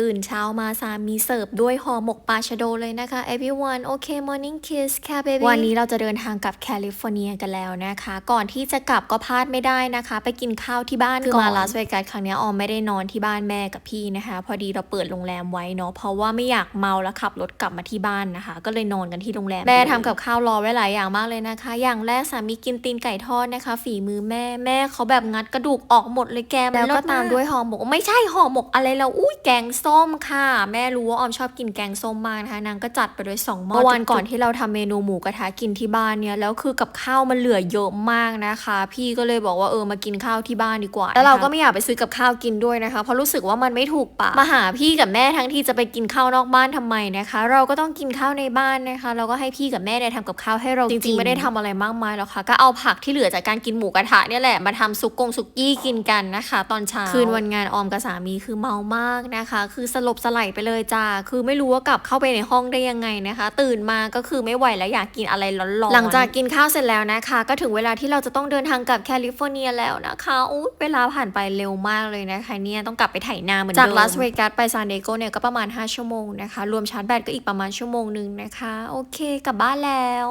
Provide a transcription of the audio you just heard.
ตื่นเช้ามาสามีเสิร์ฟด้วยห่อหมกปลาชะโดเลยนะคะ everyone okay morning kiss ค่ะ baby วันนี้เราจะเดินทางกลับแคลิฟอร์เนียกันแล้วนะคะ ก่อนที่จะกลับก็พลาดไม่ได้นะคะ ไปกินข้าวที่บ้านก่อนคือมาลาสเวกัสครั้งเนี้ยออมไม่ได้นอนที่บ้านแม่กับพี่นะคะ พอดีเราเปิดโรงแรมไว้เนาะเพราะว่าไม่อยากเมาแล้วขับรถกลับมาที่บ้านนะคะ ก็เลยนอนกันที่โรงแรมแม่ทำกับข้าวรอไว้หลายอย่างมากเลยนะคะ อย่างแรกสามีกินตีนไก่ทอดนะคะ ฝีมือแม่แม่เขาแบบงัดกระดูกออกหมดเลยแกมันแล้วก็เลิศตามด้วยห่อหมก ไม่ใช่ห่อหมกอะไรแล้วอุ้ยแกงส้มค่ะ แม่รู้ว่าออมชอบกินแกงส้มมากนะคะนางก็จัดไปด้วยสองหม้อเมื่อวันก่อนที่เราทำเมนูหมูกระทะกินที่บ้านเนี่ยแล้วคือกับข้าวมันเหลือเยอะมากนะคะ พี่ก็เลยบอกว่าเออมากินข้าวที่บ้านดีกว่า แล้วเราก็ไม่อยากไปซื้อกับข้าวกินด้วยนะคะเพราะรู้สึกว่ามันไม่ถูกปากมาหาพี่กับแม่ทั้งที่จะไปกินข้าวนอกบ้านทำไมนะคะ เราก็ต้องกินข้าวในบ้านนะคะ เราก็ให้พี่กับแม่เนี่ยทำกับข้าวให้เราจริงๆไม่ได้ทำอะไรมากมายหรอกค่ะ ก็เอาผักที่เหลือจากการกินหมูกระทะเนี่ยแหละมาทำซุกกงซุกี้กินกันนะคะ ตอนเช้าคืนวันงานออมกับสามีคือเมามากนะคะคือสลบสไลด์ไปเลยจ้า คือไม่รู้ว่ากลับเข้าไปในห้องได้ยังไงนะคะ ตื่นมาก็คือไม่ไหวแล้วอยากกินอะไรร้อนๆ หลังจากกินข้าวเสร็จแล้วนะคะ ก็ถึงเวลาที่เราจะต้องเดินทางกลับแคลิฟอร์เนียแล้วนะคะอู้เวลาผ่านไปเร็วมากเลยนะคะเนี่ยต้องกลับไปไถนาเหมือนเดิม จากลาสเวกัสไปซานดิเอโกเนี่ยก็ประมาณ 5 ชั่วโมงนะคะ รวมชาร์จแบตก็อีกประมาณชั่วโมงหนึ่งนะคะ โอเคกลับบ้านแล้ว